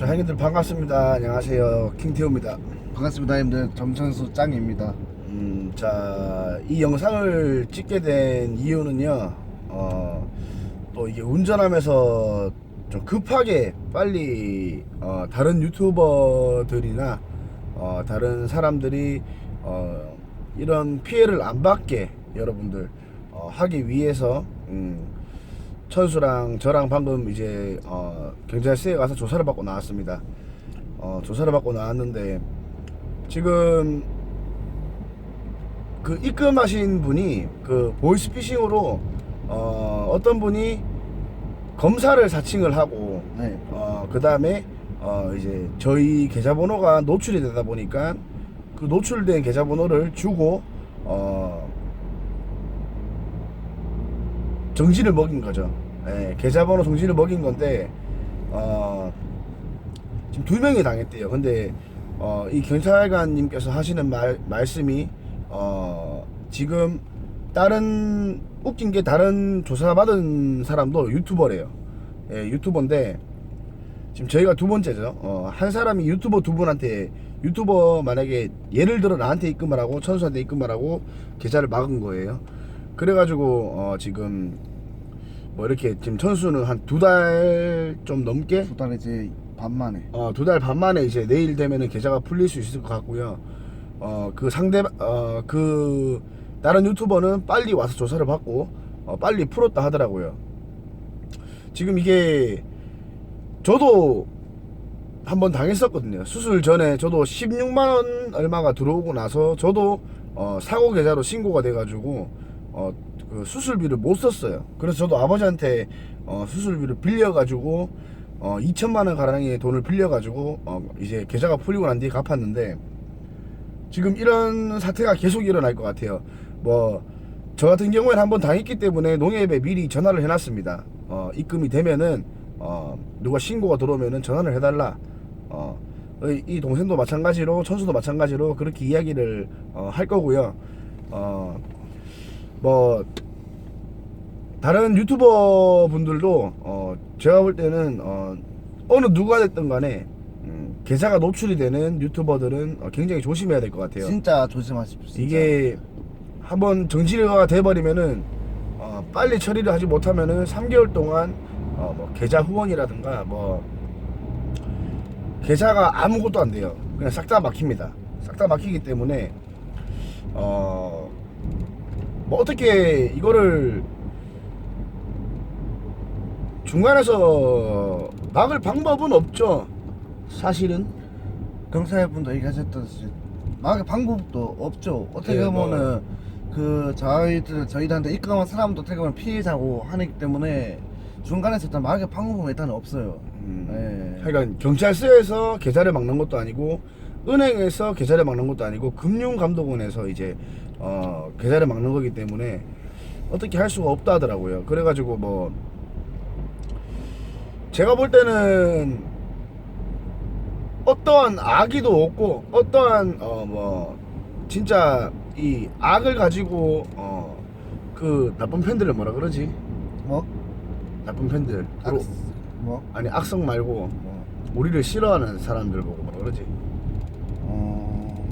자, 형님들 반갑습니다. 안녕하세요. 킹태우입니다. 반갑습니다, 형님들. 점천수 짱입니다. 음, 자, 이 영상을 찍게 된 이유는요, 어, 또 이게 운전하면서 좀 급하게 빨리, 어, 다른 유튜버들이나, 어, 다른 사람들이, 어, 이런 피해를 안 받게 여러분들, 어, 하기 위해서, 음, 천수랑 저랑 방금 이제, 어, 경찰서에 가서 조사를 받고 나왔습니다. 어, 조사를 받고 나왔는데, 지금 그 입금하신 분이 그 보이스피싱으로 어, 어떤 분이 검사를 사칭을 하고 네. 어, 그 다음에 어, 이제 저희 계좌번호가 노출이 되다 보니까 그 노출된 계좌번호를 주고 어, 정지를 먹인 거죠. 예, 계좌번호 정지를 먹인 건데 어, 지금 두 명이 당했대요. 근데 어, 이 경찰관님께서 하시는 말, 말씀이 어, 지금 다른 웃긴 게 다른 조사 받은 사람도 유튜버래요. 예, 유튜버인데 지금 저희가 두 번째죠. 어, 한 사람이 유튜버 두 분한테 유튜버 만약에 예를 들어 나한테 입금을 하고 천수한테 입금을 하고 계좌를 막은 거예요. 그래가지고 어, 지금 뭐 이렇게 지금 천수는 한 두 달 좀 넘게 두달 이제 반 만에. 어, 두 달 반 만에 이제 내일 되면은 계좌가 풀릴 수 있을 것 같고요. 어, 그 상대, 어, 그, 다른 유튜버는 빨리 와서 조사를 받고, 어, 빨리 풀었다 하더라고요. 지금 이게, 저도 한번 당했었거든요. 수술 전에 저도 16만 원 얼마가 들어오고 나서 저도, 어, 사고 계좌로 신고가 돼가지고, 어, 그 수술비를 못 썼어요. 그래서 저도 아버지한테, 어, 수술비를 빌려가지고, 어, 2천만 원 가량의 돈을 빌려가지고 어, 이제 계좌가 풀리고 난 뒤에 갚았는데 지금 이런 사태가 계속 일어날 것 같아요. 뭐 저 같은 경우에는 한번 당했기 때문에 농협에 미리 전화를 해놨습니다. 어, 입금이 되면은 어, 누가 신고가 들어오면은 전화를 해달라. 어, 이- 이 동생도 마찬가지로 천수도 마찬가지로 그렇게 이야기를 어, 할 거고요. 어, 뭐 다른 유튜버 분들도 어 제가 볼 때는 어 어느 누가 됐든 간에 음, 계좌가 노출이 되는 유튜버들은 어, 굉장히 조심해야 될 것 같아요. 진짜 조심하십시오. 이게 한번 정지가 돼버리면은 어, 빨리 처리를 하지 못하면은 3개월 동안 어, 뭐 계좌 후원이라든가 뭐 계좌가 아무것도 안 돼요. 그냥 싹 다 막힙니다. 싹 다 막히기 때문에 어 뭐 어떻게 이거를 중간에서 막을 방법은 없죠. 사실은 경찰분도 얘기하셨듯이 막의 방법도 없죠. 어떻게 네, 뭐. 보면은 그 저희들 저희들한테 입금한 사람도 어떻게 보면 피해자고 하기 때문에 중간에서 일단 막의 방법은 일단 없어요. 음, 네. 하여간 경찰서에서 계좌를 막는 것도 아니고 은행에서 계좌를 막는 것도 아니고 금융감독원에서 이제 어, 계좌를 막는 거기 때문에 어떻게 할 수가 없다 하더라고요. 그래가지고 뭐 제가 볼 때는 어떠한 악의도 없고 어떠한 어 뭐 진짜 이 악을 가지고 어 그 나쁜 팬들을 뭐라 그러지? 뭐? 나쁜 팬들 악, 뭐? 아니 악성 말고 뭐? 우리를 싫어하는 사람들 보고 뭐라 그러지? 어...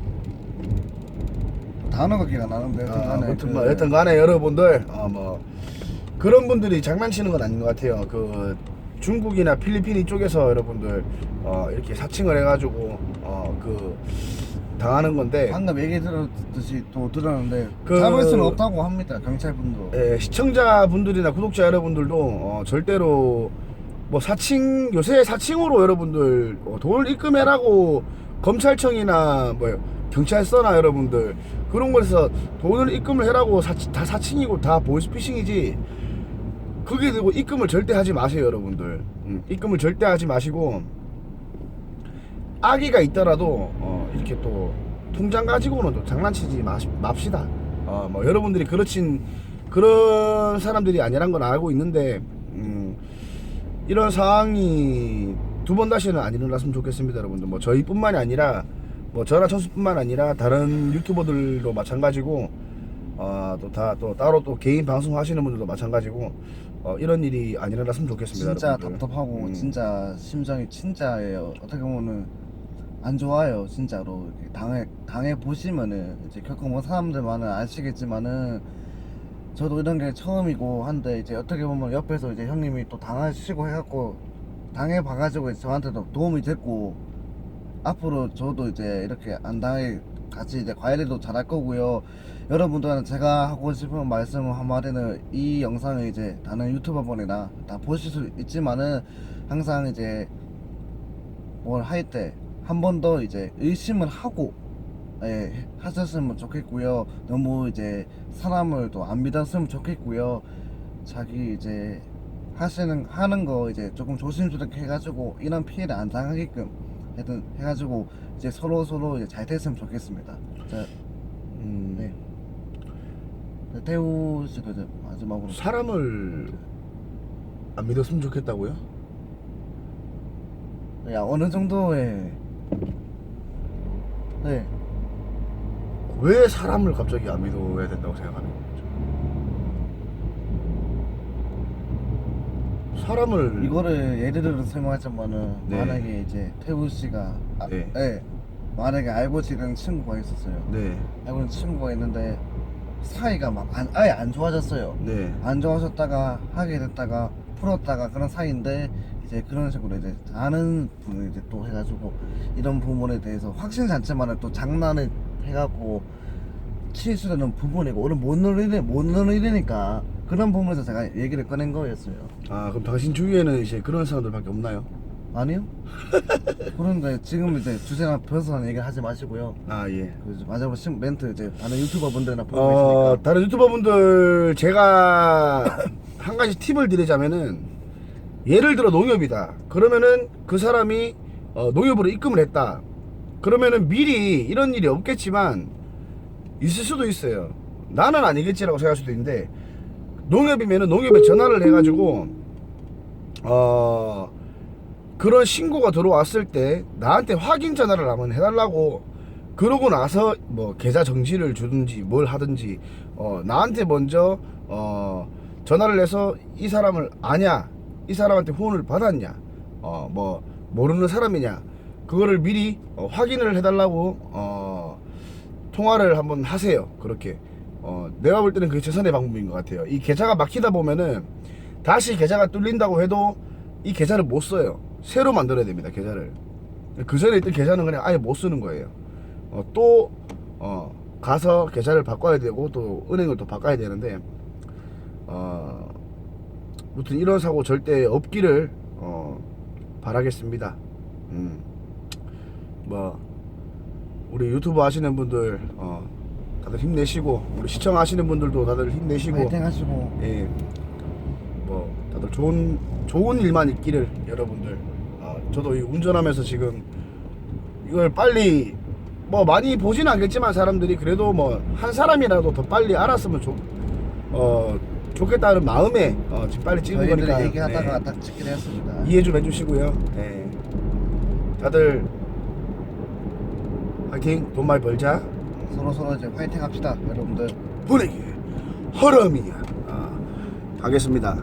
단어가 기가 나는데 여튼 아, 간에 아무튼 그- 뭐 여튼 간에 여러분들 어, 뭐 그런 분들이 장난치는 건 아닌 것 같아요. 그 중국이나 필리핀 이쪽에서 여러분들 어, 이렇게 사칭을 해가지고 어, 그 당하는 건데 방금 얘기 들었듯이 또 들었는데 그- 잡을 수는 없다고 합니다 경찰분도 예, 시청자분들이나 구독자 여러분들도 어, 절대로 뭐 사칭 요새 사칭으로 여러분들 어, 돈을 입금해라고 검찰청이나 뭐 경찰서나 여러분들 그런 곳에서 돈을 입금을 해라고 사, 다 사칭이고 다 보이스피싱이지 거기에 대고 입금을 절대 하지 마세요 여러분들 음, 입금을 절대 하지 마시고 아기가 있더라도 어, 이렇게 또 통장 가지고는 또 장난치지 마, 맙시다. 어, 뭐 여러분들이 그렇진 그런 사람들이 아니란 건 알고 있는데 음, 이런 상황이 두 번 다시는 안 일어났으면 좋겠습니다, 여러분들. 뭐 저희뿐만이 아니라 뭐 저나 천수뿐만 아니라 다른 유튜버들도 마찬가지고 어, 또다또 따로 또 개인 방송 하시는 분들도 마찬가지고 어, 이런 일이 안 일어났으면 좋겠습니다. 진짜 여러분들. 답답하고 음. 진짜 심정이 진짜예요. 어떻게 보면은 안 좋아요, 진짜로. 당해 당해 보시면은 이제 겪어본 사람들만은 아시겠지만은 저도 이런 게 처음이고 한데 이제 어떻게 보면 옆에서 이제 형님이 또 당하시고 해갖고 당해 봐가지고 저한테도 도움이 됐고 앞으로 저도 이제 이렇게 안 당해 같이 이제 관리도 잘할 거고요. 여러분들한테 제가 하고 싶은 말씀 한마디는 이 영상을 이제 다른 유튜버분이나 다 보실 수 있지만은 항상 이제 뭘 할 때 한 번 더 이제 의심을 하고 예, 하셨으면 좋겠고요. 너무 이제 사람을 또 안 믿었으면 좋겠고요. 자기 이제 하시는 하는 거 이제 조금 조심스럽게 해가지고 이런 피해를 안 당하게끔 하여튼 해가지고 이제 서로 서로 이제 잘 됐으면 좋겠습니다. 자, 음, 네. 네, 태우 씨도 이제 마지막으로 사람을 안 믿었으면 좋겠다고요? 야 어느 정도의 네 왜 사람을 갑자기 안 믿어야 된다고 생각하는 거죠? 사람을 이거를 예를 들어 설명하자면은 네. 만약에 이제 태우 씨가 아, 네. 네. 만약에 알고 지낸 친구가 있었어요. 네, 알고 있는 친구가 있는데 사이가 막 안, 아예 안 좋아졌어요. 네, 안 좋아졌다가 하게 됐다가 풀었다가 그런 사이인데 이제 그런 식으로 이제 아는 분을 이제 또 해가지고 이런 부분에 대해서 확신 자체만을 또 장난을 해갖고 실수되는 부분이고 오늘 못 누리니 못 누리니까 그런 부분에서 제가 얘기를 꺼낸 거였어요. 아 그럼 당신 주위에는 이제 그런 사람들밖에 없나요? 아니요? 그런데 지금 이제 주제나 벗어난 얘기를 하지 마시고요. 아 예. 그 마지막으로 신- 멘트 이제 다른 유튜버 분들이나 보고 어, 계시니까 다른 유튜버분들 제가 한 가지 팁을 드리자면은 예를 들어 농협이다. 그러면은 그 사람이 어, 농협으로 입금을 했다. 그러면은 미리 이런 일이 없겠지만 있을 수도 있어요. 나는 아니겠지라고 생각할 수도 있는데 농협이면은 농협에 전화를 해가지고 어 그런 신고가 들어왔을 때 나한테 확인 전화를 한번 해달라고 그러고 나서 뭐 계좌 정지를 주든지 뭘 하든지 어 나한테 먼저 어 전화를 해서 이 사람을 아냐 이 사람한테 후원을 받았냐 어 뭐 모르는 사람이냐 그거를 미리 어, 확인을 해달라고 어 통화를 한번 하세요. 그렇게 어 내가 볼 때는 그게 최선의 방법인 것 같아요. 이 계좌가 막히다 보면은 다시 계좌가 뚫린다고 해도 이 계좌를 못 써요. 새로 만들어야 됩니다 계좌를. 그 전에 있던 계좌는 그냥 아예 못 쓰는 거예요. 어, 또 어, 가서 계좌를 바꿔야 되고 또 은행을 또 바꿔야 되는데 어, 아무튼 이런 사고 절대 없기를 어, 바라겠습니다. 음, 뭐 우리 유튜브 하시는 분들 어, 다들 힘내시고 우리 시청하시는 분들도 다들 힘내시고 파이팅 하시고 예, 뭐 다들 좋은 좋은 일만 있기를 여러분들. 아, 저도 이 운전하면서 지금 이걸 빨리 뭐 많이 보진 않겠지만 사람들이 그래도 뭐 한 사람이라도 더 빨리 알았으면 좋, 어, 좋겠다는 마음에 어, 지금 빨리 찍은 저희들이 거니까 얘기하다가 네, 딱 찍기로 했습니다. 이해 좀 해주시고요. 네. 다들 화이팅 돈 많이 벌자. 서로 서로 이제 파이팅 합시다, 여러분들. 분위기 허름이야. 아, 가겠습니다.